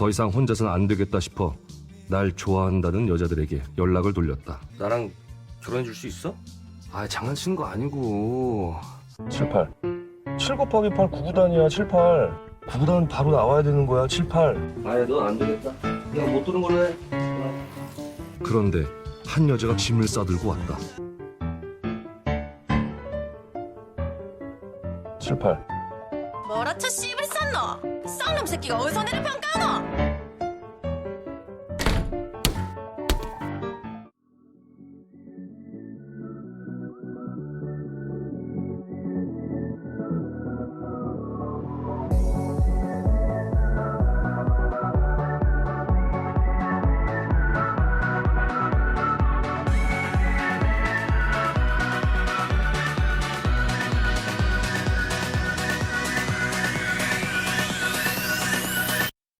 더 이상 혼자서는 안 되겠다 싶어 날 좋아한다는 여자들에게 연락을 돌렸다. 나랑 결혼해 줄 수 있어? 아 장난치는 거 아니고 78. 7 곱하기 8 9구단이야 78. 9구단 바로 나와야 되는 거야 78. 아야 넌 안 되겠다. 그냥 못 들은 걸로 해. 그런데 한 여자가 짐을 싸들고 왔다. 78. 뭐라 쳐 씨부리 쌌노? 쌍놈 새끼가 어디서 내를 평가하노?